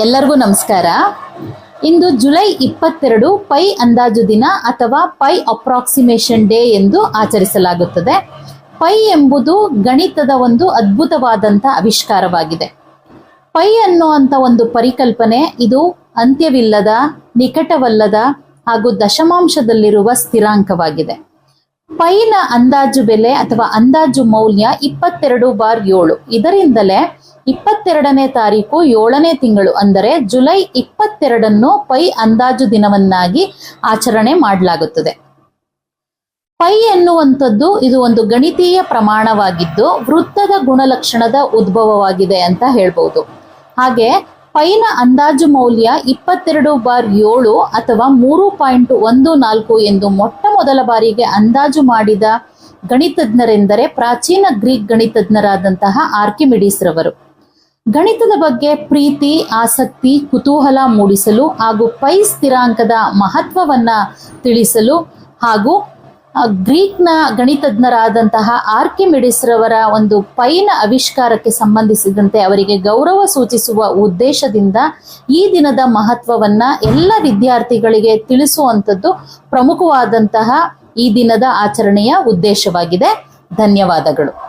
ಎಲ್ಲರಿಗೂ ನಮಸ್ಕಾರ. ಇಂದು ಜುಲೈ ಇಪ್ಪತ್ತೆರಡು ಪೈ ಅಂದಾಜು ದಿನ ಅಥವಾ ಪೈ ಅಪ್ರಾಕ್ಸಿಮೇಷನ್ ಡೇ ಎಂದು ಆಚರಿಸಲಾಗುತ್ತದೆ. ಪೈ ಎಂಬುದು ಗಣಿತದ ಒಂದು ಅದ್ಭುತವಾದಂಥ ಆವಿಷ್ಕಾರವಾಗಿದೆ. ಪೈ ಅನ್ನುವಂಥ ಒಂದು ಪರಿಕಲ್ಪನೆ ಇದು ಅಂತ್ಯವಿಲ್ಲದ, ನಿಕಟವಲ್ಲದ ಹಾಗೂ ದಶಮಾಂಶದಲ್ಲಿರುವ ಸ್ಥಿರಾಂಕವಾಗಿದೆ. ಪೈನ ಅಂದಾಜು ಬೆಲೆ ಅಥವಾ ಅಂದಾಜು ಮೌಲ್ಯ ಇಪ್ಪತ್ತೆರಡು ಬಾರ್ ಏಳು. ಇದರಿಂದಲೇ ಇಪ್ಪತ್ತೆರಡನೇ ತಾರೀಕು ಏಳನೇ ತಿಂಗಳು, ಅಂದರೆ ಜುಲೈ ಇಪ್ಪತ್ತೆರಡನ್ನು ಪೈ ಅಂದಾಜು ದಿನವನ್ನಾಗಿ ಆಚರಣೆ ಮಾಡಲಾಗುತ್ತದೆ. ಪೈ ಎನ್ನುವಂಥದ್ದು ಇದು ಒಂದು ಗಣಿತೀಯ ಪ್ರಮಾಣವಾಗಿದ್ದು ವೃತ್ತದ ಗುಣಲಕ್ಷಣದ ಉದ್ಭವವಾಗಿದೆ ಅಂತ ಹೇಳ್ಬೋದು. ಹಾಗೆ ಪೈನ ಅಂದಾಜು ಮೌಲ್ಯ ಇಪ್ಪತ್ತೆರಡು ಬಾರ್ ಏಳು ಅಥವಾ ಮೂರು ಪಾಯಿಂಟ್ ಒಂದು ನಾಲ್ಕು ಎಂದು ಮೊಟ್ಟ ಮೊದಲ ಬಾರಿಗೆ ಅಂದಾಜು ಮಾಡಿದ ಗಣಿತಜ್ಞರೆಂದರೆ ಪ್ರಾಚೀನ ಗ್ರೀಕ್ ಗಣಿತಜ್ಞರಾದಂತಹ ಆರ್ಕಿಮಿಡೀಸ್ ರವರು. ಗಣಿತದ ಬಗ್ಗೆ ಪ್ರೀತಿ, ಆಸಕ್ತಿ, ಕುತೂಹಲ ಮೂಡಿಸಲು ಹಾಗೂ ಪೈ ಸ್ಥಿರಾಂಕದ ಮಹತ್ವವನ್ನ ತಿಳಿಸಲು ಹಾಗೂ ಗ್ರೀಕ್ನ ಗಣಿತಜ್ಞರಾದಂತಹ ಆರ್ಕಿಮಿಡಿಸ್ ರವರ ಒಂದು ಪೈನ ಆವಿಷ್ಕಾರಕ್ಕೆ ಸಂಬಂಧಿಸಿದಂತೆ ಅವರಿಗೆ ಗೌರವ ಸೂಚಿಸುವ ಉದ್ದೇಶದಿಂದ ಈ ದಿನದ ಮಹತ್ವವನ್ನ ಎಲ್ಲ ವಿದ್ಯಾರ್ಥಿಗಳಿಗೆ ತಿಳಿಸುವಂಥದ್ದು ಪ್ರಮುಖವಾದಂತಹ ಈ ದಿನದ ಆಚರಣೆಯ ಉದ್ದೇಶವಾಗಿದೆ. ಧನ್ಯವಾದಗಳು.